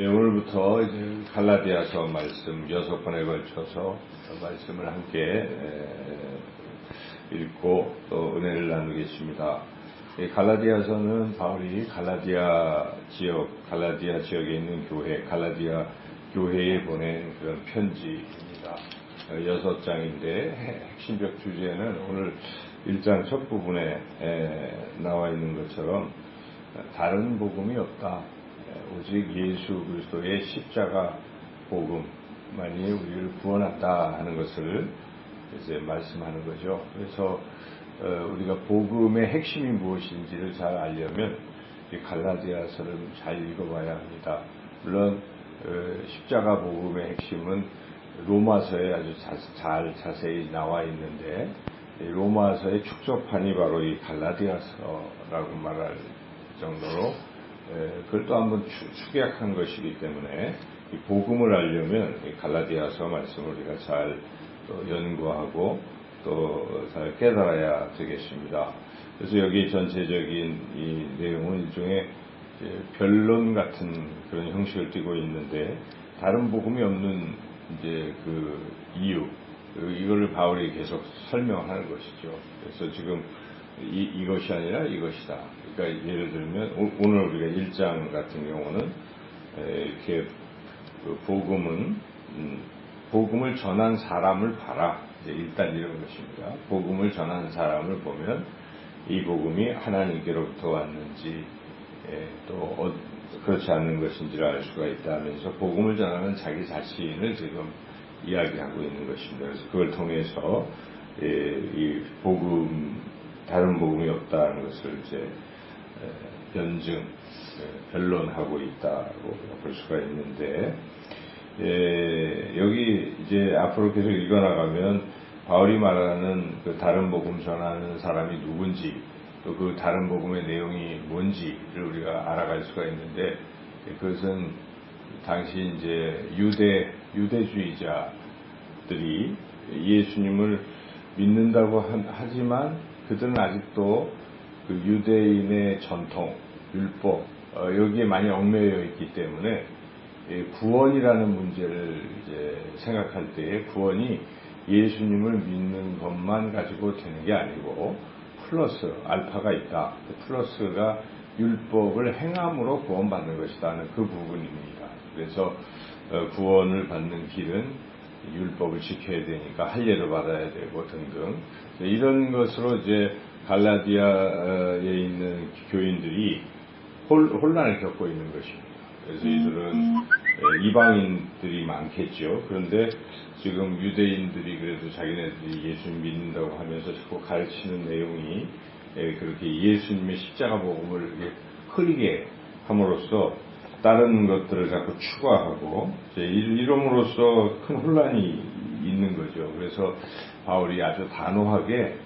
예, 오늘부터 이제 갈라디아서 말씀 여섯 번에 걸쳐서 말씀을 함께 에, 읽고 또 은혜를 나누겠습니다. 이 갈라디아서는 바울이 갈라디아 지역, 갈라디아 지역에 있는 교회, 갈라디아 교회에 보낸 그런 편지입니다. 어, 여섯 장인데 핵심적 주제는 오늘 1장 첫 부분에 에, 나와 있는 것처럼 다른 복음이 없다. 오직 예수 그리스도의 십자가 복음만이 우리를 구원한다 하는 것을 이제 말씀하는 거죠. 그래서 어, 우리가 복음의 핵심이 무엇인지를 잘 알려면 이 갈라디아서를 잘 읽어봐야 합니다. 물론 어, 십자가 복음의 핵심은 로마서에 아주 자, 잘 자세히 나와 있는데 로마서의 축소판이 바로 이 갈라디아서라고 말할 정도로 그걸 또 한번 축약한 것이기 때문에 이 복음을 알려면 이 갈라디아서 말씀을 우리가 잘 연구하고 또 잘 깨달아야 되겠습니다. 그래서 여기 전체적인 이 내용은 일종의 변론 같은 그런 형식을 띠고 있는데 다른 복음이 없는 이제 그 이유 이거를 바울이 계속 설명하는 것이죠. 그래서 지금 이, 이것이 아니라 이것이다. 그러니까 예를 들면 오늘 우리가 1장 같은 경우는 이렇게 그 복음은 음, 복음을 전한 사람을 봐라. 일단 이런 것입니다. 복음을 전하는 사람을 보면 이 복음이 하나님께로부터 왔는지 또 어, 그렇지 않는 것인지를 알 수가 있다면서 복음을 전하는 자기 자신을 지금 이야기하고 있는 것입니다. 그래서 그걸 통해서 이 복음 다른 복음이 없다는 것을 이제 변증, 변론하고 있다고 볼 수가 있는데 예, 여기 이제 앞으로 계속 읽어나가면 바울이 말하는 그 다른 복음 전하는 사람이 누군지 또 그 다른 복음의 내용이 뭔지를 우리가 알아갈 수가 있는데 그것은 당시 이제 유대 유대주의자들이 예수님을 믿는다고 하지만 그들은 아직도 그 유대인의 전통, 율법 어, 여기에 많이 얽매여 있기 때문에 구원이라는 문제를 이제 생각할 때에 구원이 예수님을 믿는 것만 가지고 되는 게 아니고 플러스 알파가 있다. 그 플러스가 율법을 행함으로 구원받는 것이라는 그 부분입니다. 그래서 어, 구원을 받는 길은 율법을 지켜야 되니까 할례를 받아야 되고 등등 이런 것으로 이제 갈라디아에 있는 교인들이 혼란을 겪고 있는 것입니다. 그래서 이들은 예, 이방인들이 많겠죠. 그런데 지금 유대인들이 그래도 자기네들이 예수님 믿는다고 하면서 자꾸 가르치는 내용이 예, 그렇게 예수님의 십자가 복음을 흐리게 함으로써 다른 것들을 자꾸 추가하고 이름으로써 큰 혼란이 있는 거죠. 그래서 바울이 아주 단호하게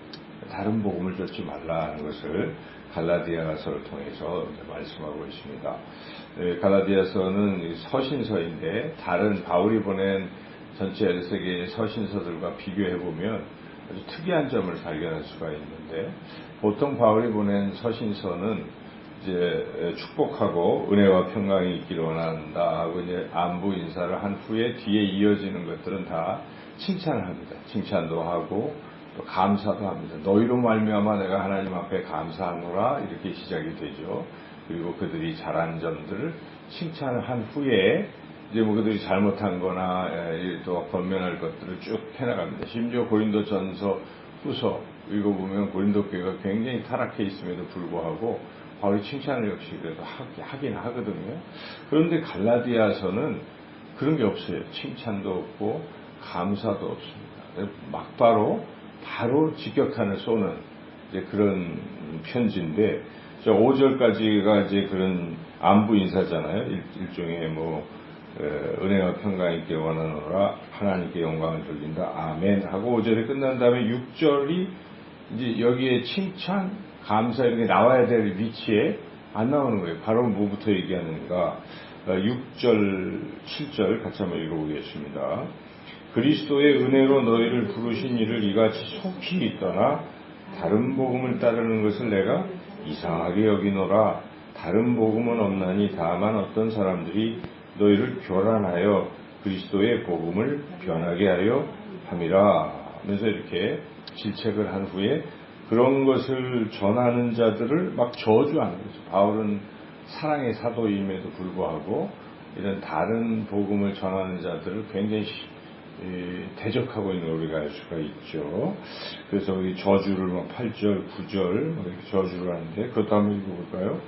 다른 복음을 쫓지 말라는 것을 갈라디아서를 통해서 말씀하고 있습니다. 네, 갈라디아서는 서신서인데 다른 바울이 보낸 전체 엘세계의 서신서들과 비교해 보면 아주 특이한 점을 발견할 수가 있는데 보통 바울이 보낸 서신서는 이제 축복하고 은혜와 평강이 있기를 원한다 하고 이제 안부 인사를 한 후에 뒤에 이어지는 것들은 다 칭찬을 합니다. 칭찬도 하고 또 감사도 합니다. 너희로 말미암아 내가 하나님 앞에 감사하노라 이렇게 시작이 되죠. 그리고 그들이 잘한 점들을 칭찬을 한 후에 이제 뭐 그들이 잘못한 거나 예, 또 권면할 것들을 쭉 해나갑니다. 심지어 고린도 전서 후서 읽어보면 고린도 교회가 굉장히 타락해 있음에도 불구하고 바울이 칭찬을 역시 그래도 하긴 하거든요. 그런데 갈라디아서는 그런 게 없어요. 칭찬도 없고 감사도 없습니다. 막바로 바로 직격탄을 쏘는 이제 그런 편지인데 5절까지가 이제 그런 안부 인사잖아요. 일, 종의뭐 은혜와 평강이 있길 원하노라 하나님께 영광을 돌린다 아멘 하고 5절에 끝난 다음에 6절이 이제 여기에 칭찬 감사 이런 게 나와야 될 위치에 안 나오는 거예요. 바로 뭐부터 얘기하는가? 6절, 7절 같이 한번 읽어보겠습니다. 그리스도의 은혜로 너희를 부르신 이를 이같이 속히 있더나 다른 복음을 따르는 것을 내가 이상하게 여기노라. 다른 복음은 없나니 다만 어떤 사람들이 너희를 교란하여 그리스도의 복음을 변하게 하려 함이라 하면서 이렇게 질책을 한 후에 그런 것을 전하는 자들을 막 저주하는 거죠. 바울은 사랑의 사도임에도 불구하고 이런 다른 복음을 전하는 자들을 굉장히 대적하고 있는 걸 우리가 알 수가 있죠. 그래서 이 저주를 막 8절, 9절 막 이렇게 저주를 하는데 그것도 한번 읽어볼까요?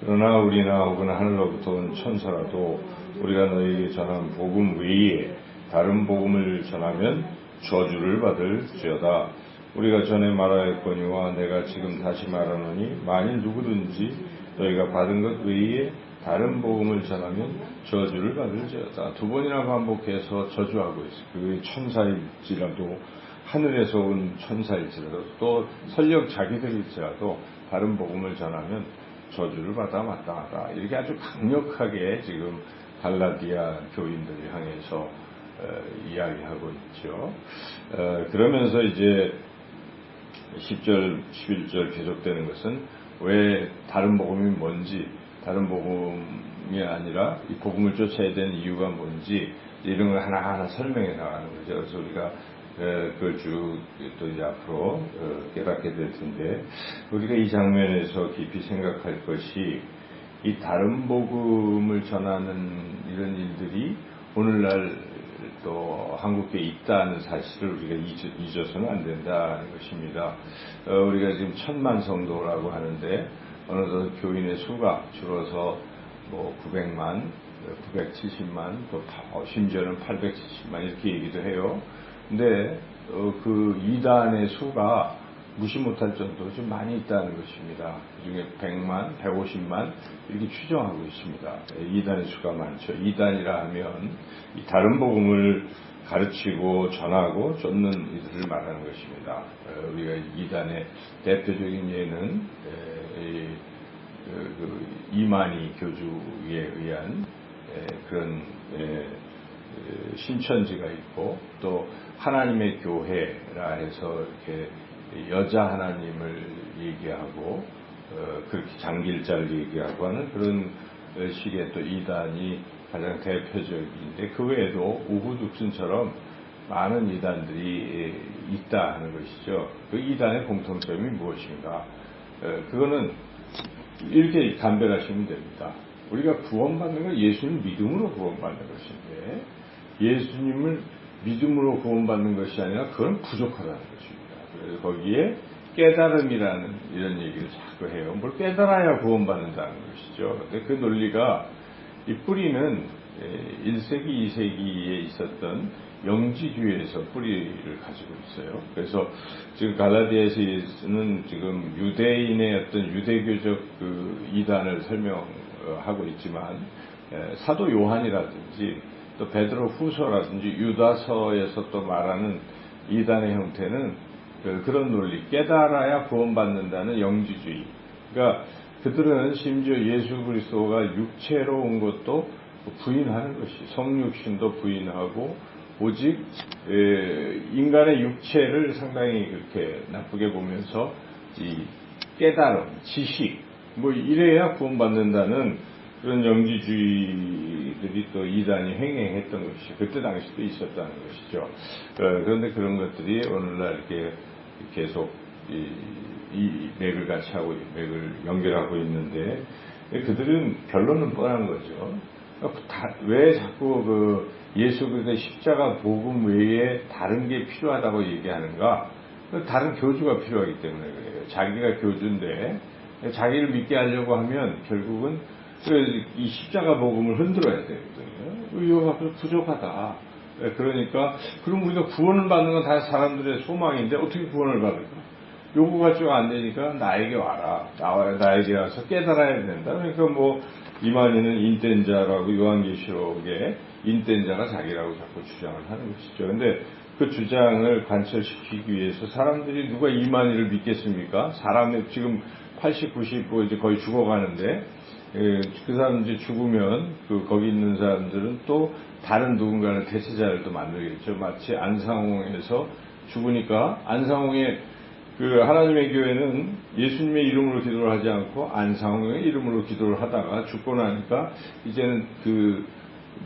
그러나 우리나 혹은 하늘로부터 온 천사라도 우리가 너희에게 전한 복음 외에 다른 복음을 전하면 저주를 받을지어다. 우리가 전에 말하였거니와 내가 지금 다시 말하노니 만일 누구든지 너희가 받은 것 외에 다른 복음을 전하면 저주를 받을지어다. 두 번이나 반복해서 저주하고 있어요. 그 천사일지라도 하늘에서 온 천사일지라도 또 설령 자기들일지라도 다른 복음을 전하면 저주를 받아 마땅하다. 이렇게 아주 강력하게 지금 갈라디아 교인들을 향해서 어, 이야기하고 있죠. 어, 그러면서 이제 10절, 11절 계속되는 것은 왜 다른 복음이 뭔지, 다른 복음이 아니라 이 복음을 쫓아야 되는 이유가 뭔지 이런 걸 하나하나 설명해 나가는 거죠. 그래서 우리가 어, 그걸 쭉 또 이제 앞으로 어, 깨닫게 될 텐데 우리가 이 장면에서 깊이 생각할 것이 이 다른 복음을 전하는 이런 일들이 오늘날 또 한국에 있다는 사실을 우리가 잊어, 잊어 서는 안 된다는 것입니다. 어, 우리가 지금 천만 성도라고 하는데 어느덧 교인의 수가 줄어서 뭐 900만, 970만, 또 심지어는 870만 이렇게 얘기도 해요. 근데 어, 그 이단의 수가 무시 못할 정도로 좀 많이 있다는 것입니다. 그중에 100만, 150만 이렇게 추정하고 있습니다. 예, 이단의 수가 많죠. 이단이라 하면 이 다른 복음을 가르치고 전하고 쫓는 이들을 말하는 것입니다. 어, 우리가 이단의 대표적인 예는 에, 이, 그, 그 이만희 교주에 의한 에, 그런 에, 에, 신천지가 있고 또 하나님의 교회라 해서 이렇게 여자 하나님을 얘기하고 어, 그렇게 장길자를 얘기하고 하는 그런 어, 식의 또 이단이 가장 대표적인데 그 외에도 우후죽순처럼 많은 이단들이 에, 있다 하는 것이죠. 그 이단의 공통점이 무엇인가? 어, 그거는 이렇게 감별하시면 됩니다. 우리가 구원받는 건 예수님 믿음으로 구원받는 것인데 예수님을 믿음으로 구원받는 것이 아니라 그건 부족하다는 것입니다. 거기에 깨달음이라는 이런 얘기를 자꾸 해요. 뭘 깨달아야 구원받는다는 것이죠. 근데 그 논리가 이 뿌리는 1세기, 2세기에 있었던 영지주의에서 뿌리를 가지고 있어요. 그래서 지금 갈라디아에서는 지금 유대인의 어떤 유대교적 그 이단을 설명하고 있지만 에, 사도 요한이라든지 또 베드로 후서라든지 유다서에서 또 말하는 이단의 형태는 그, 그런 논리 깨달아야 구원받는다는 영지주의. 그러니까 그들은 심지어 예수 그리스도가 육체로 온 것도 부인하는 것이 성육신도 부인하고 오직 에, 인간의 육체를 상당히 이렇게 나쁘게 보면서 이 깨달음, 지식 뭐 이래야 구원받는다는 그런 영지주의들이 또 이단이 횡행했던 것이 그때 당시도 있었다는 것이죠. 어, 그런데 그런 것들이 오늘날 이렇게 계속 이, 이 맥을 같이 하고 맥을 연결하고 있는데 그들은 결론은 뻔한 거죠. 다- 왜 자꾸 그 예수 그리스도의 십자가 복음 외에 다른 게 필요하다고 얘기하는가? 그 다른 교주가 필요하기 때문에 그래요. 자기가 교주인데 자기를 믿게 하려고 하면 결국은 그이 십자가 복음을 흔들어야 되거든요. 이거 앞으로 부족하다. 예, 그러니까 그럼 우리가 구원을 받는 건 다 사람들의 소망인데 어떻게 구원을 받을까? 요구가 좀 안 되니까 나에게 와라. 나에게 와서 깨달아야 된다. 그러니까 뭐 이만희는 인된 자라고 요한계시록에 인된 자가 자기라고 자꾸 주장을 하는 것이죠. 근데 그 주장을 관철시키기 위해서 사람들이 누가 이만희를 믿겠습니까? 사람의 지금 80, 90뭐 이제 거의 죽어가는데 예, 그 사람 이제 죽으면 그 거기 있는 사람들은 또 다른 누군가를 대체자를 또 만들겠죠. 마치 안상홍에서 죽으니까 안상홍의 그 하나님의 교회는 예수님의 이름으로 기도를 하지 않고 안상홍의 이름으로 기도를 하다가 죽고 나니까 이제는 그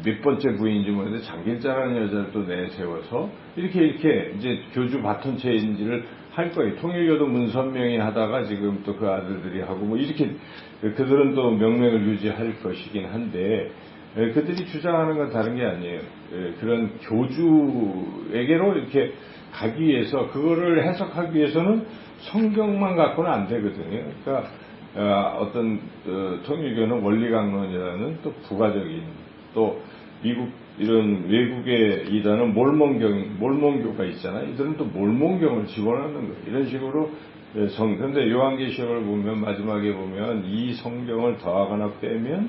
몇 번째 부인인지 모르는데 장길자라는 여자를 또 내세워서 이렇게 이렇게 이제 교주 바톤 체인지를 할 거예요. 통일교도 문선명이 하다가 지금 또 그 아들들이 하고 뭐 이렇게 그들은 또 명맥을 유지할 것이긴 한데 에, 그들이 주장하는 건 다른 게 아니에요. 에, 그런 교주에게로 이렇게 가기 위해서 그거를 해석하기 위해서는 성경만 갖고는 안 되거든요. 그러니까 어, 떤 통일교는 원리강론이라는 또 부가적인 또 미국 이런 외국의 이단은 몰몬경 몰몬교가 있잖아요. 이들은 또 몰몬경을 집어넣는 거예요. 이런 식으로 예, 성 근데 요한계시록을 보면 마지막에 보면 이 성경을 더하거나 빼면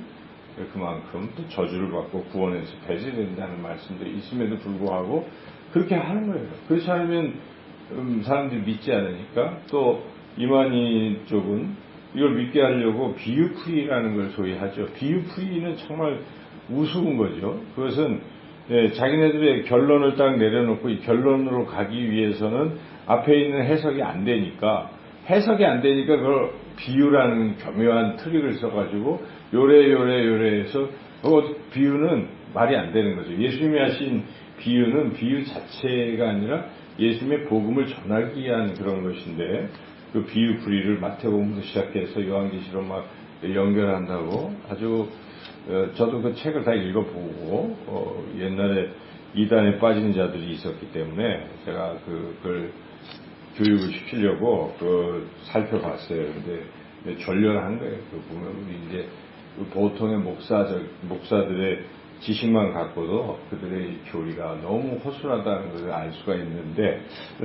그만큼 또 저주를 받고 구원에서 배제된다는 말씀도 있음에도 불구하고 그렇게 하는 거예요. 그렇지 않으면 음, 사람들이 믿지 않으니까 또 이만희 쪽은 이걸 믿게 하려고 비유풀이라는 걸 소위 하죠. 비유풀이는 정말 우스운 거죠. 그것은 예, 자기네들의 결론을 딱 내려놓고 이 결론으로 가기 위해서는 앞에 있는 해석이 안 되니까 해석이 안 되니까 그걸 비유라는 교묘한 트릭을 써가지고 요래 요래 요래 해서 그 비유는 말이 안 되는 거죠. 예수님이 하신 비유는 비유 자체가 아니라 예수님의 복음을 전하기 위한 그런 것인데 그 비유 풀이를 마태복음부터 시작해서 요한계시로 막 연결한다고 아주 어, 저도 그 책을 다 읽어보고 어, 옛날에 이단에 빠진 자들이 있었기 때문에 제가 그, 그걸 교육을 시키려고 그 살펴봤어요. 근데 절렬한 거예요. 그 보면 이제 그 보통의 목사적 목사들의 지식만 갖고도 그들의 교리가 너무 허술하다는 것을 알 수가 있는데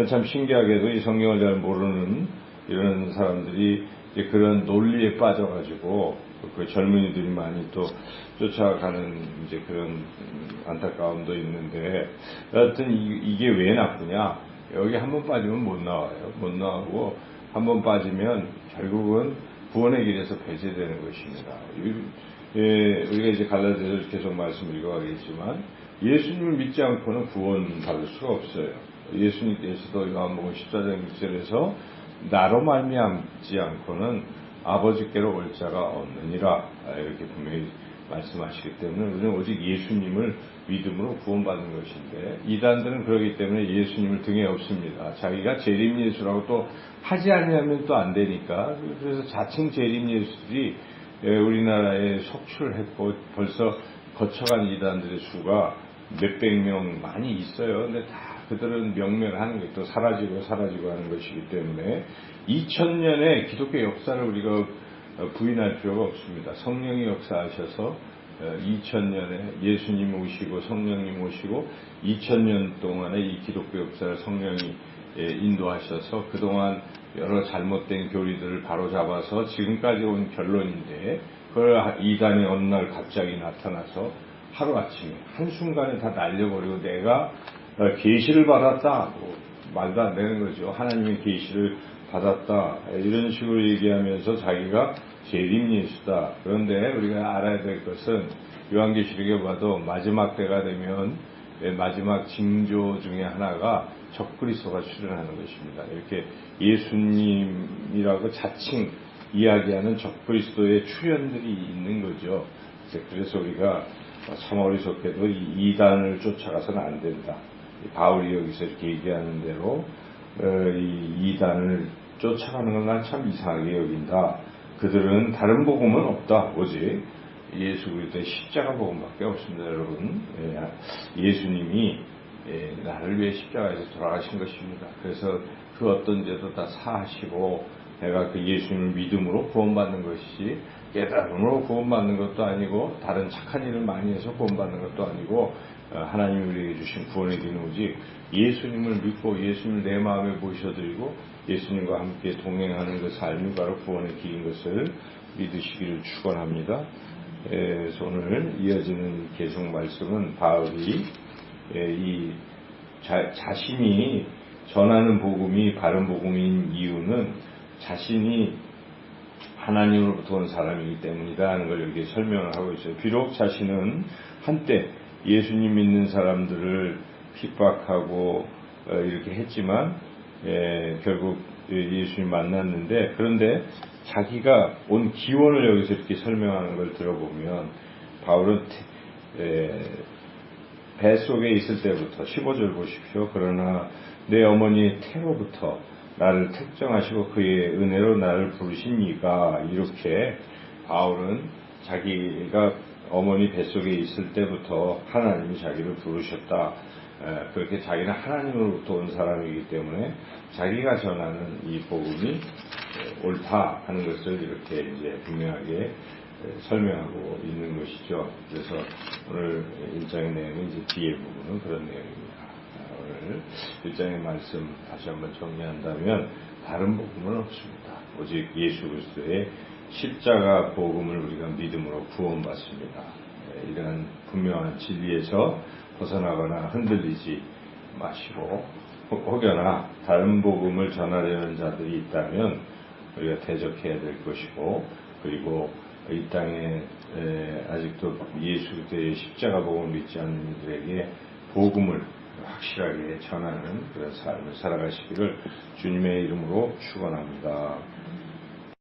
참 신기하게도 이 성경을 잘 모르는 이런 사람들이 그런 논리에 빠져가지고 그 젊은이들이 많이 또 쫓아가는 이제 그런 안타까움도 있는데 여하튼 이, 이게 왜 나쁘냐 여기 한 번 빠지면 못 나와요 못 나오고 한 번 빠지면 결국은 구원의 길에서 배제되는 것입니다. 예, 우리가 이제 갈라디아서 계속 말씀 읽어가겠지만 예수님을 믿지 않고는 구원 받을 수가 없어요. 예수님께서도 요한복음 14장 6절에서 나로 말미암지 않고는 아버지께로 올 자가 없느니라 이렇게 분명히 말씀하시기 때문에 우리는 오직 예수님을 믿음으로 구원받는 것인데 이단들은 그러기 때문에 예수님을 등에 없습니다. 자기가 재림 예수라고 또 하지 않으면 또 안 되니까 그래서 자칭 재림 예수들이 우리나라에 속출했고 벌써 거쳐간 이단들의 수가 몇백 명 많이 있어요. 근데 다 그들은 명명하는 게또 사라지고 사라지고 하는 것이기 때문에 2000년의 기독교 역사를 우리가 부인할 필요가 없습니다. 성령이 역사하셔서 2000년에 예수님 오시고 성령님 오시고 2000년 동안의 이 기독교 역사를 성령이 인도하셔서 그동안 여러 잘못된 교리들을 바로잡아서 지금까지 온 결론인데 그걸 이단이 어느 날 갑자기 나타나서 하루아침에 한순간에 다 날려버리고 내가 계시를 받았다 뭐 말도 안 되는 거죠. 하나님의 계시를 받았다 이런 식으로 얘기하면서 자기가 재림 예수다. 그런데 우리가 알아야 될 것은 요한계시록에 봐도 마지막 때가 되면 마지막 징조 중에 하나가 적그리스도가 출현하는 것입니다. 이렇게 예수님이라고 자칭 이야기하는 적그리스도의 출현들이 있는 거죠. 그래서 우리가 참 어리석게도 이 이단을 쫓아가서는 안 된다. 바울이 여기서 이렇게 얘기하는 대로 어, 이 이단을 쫓아가는 건 난 참 이상하게 여긴다. 그들은 다른 복음은 없다. 오직 예수 그리스도의 십자가 복음밖에 없습니다, 여러분. 예, 예수님이 예, 나를 위해 십자가에서 돌아가신 것입니다. 그래서 그 어떤 죄도 다 사하시고 내가 그 예수님을 믿음으로 구원받는 것이 깨달음으로 구원받는 것도 아니고 다른 착한 일을 많이 해서 구원받는 것도 아니고 어, 하나님이 우리에게 주신 구원의 오직 예수님을 믿고 예수님을 내 마음에 모셔드리고 예수님과 함께 동행하는 그 삶이 바로 구원의 길인 것을 믿으시기를 축원합니다. 그래서 오늘 이어지는 계속 말씀은 바울이 이 자, 자신이 전하는 복음이 바른 복음인 이유는 자신이 하나님으로부터 온 사람이기 때문이다 하는 걸 여기에 설명을 하고 있어요. 비록 자신은 한때 예수님 믿는 사람들을 핍박하고 어, 이렇게 했지만 예, 결국 예수님 만났는데 그런데 자기가 온 기원을 여기서 이렇게 설명하는 걸 들어보면 바울은 에, 뱃속에 있을 때부터 15절 보십시오. 그러나 내 어머니의 태로부터 나를 택정하시고 그의 은혜로 나를 부르신 이가 이렇게 바울은 자기가 어머니 뱃속에 있을 때부터 하나님이 자기를 부르셨다. 에, 그렇게 자기는 하나님으로부터 온 사람이기 때문에 자기가 전하는 이 복음이 에, 옳다 하는 것을 이렇게 이제 분명하게 에, 설명하고 있는 것이죠. 그래서 오늘 일장의 내용은 이제 뒤에 부분은 그런 내용입니다. 아, 오늘 일장의 말씀 다시 한번 정리한다면 다른 복음은 없습니다. 오직 예수 그리스도의 십자가 복음을 우리가 믿음으로 구원받습니다. 네, 이러한 분명한 진리에서 벗어나거나 흔들리지 마시고 혹- 혹여나 다른 복음을 전하려는 자들이 있다면 우리가 대적해야 될 것이고 그리고 이 땅에 에, 아직도 예수 그리스도의 십자가 복음을 믿지 않는 이들에게 복음을 확실하게 전하는 그런 삶을 살아가시기를 주님의 이름으로 축원합니다.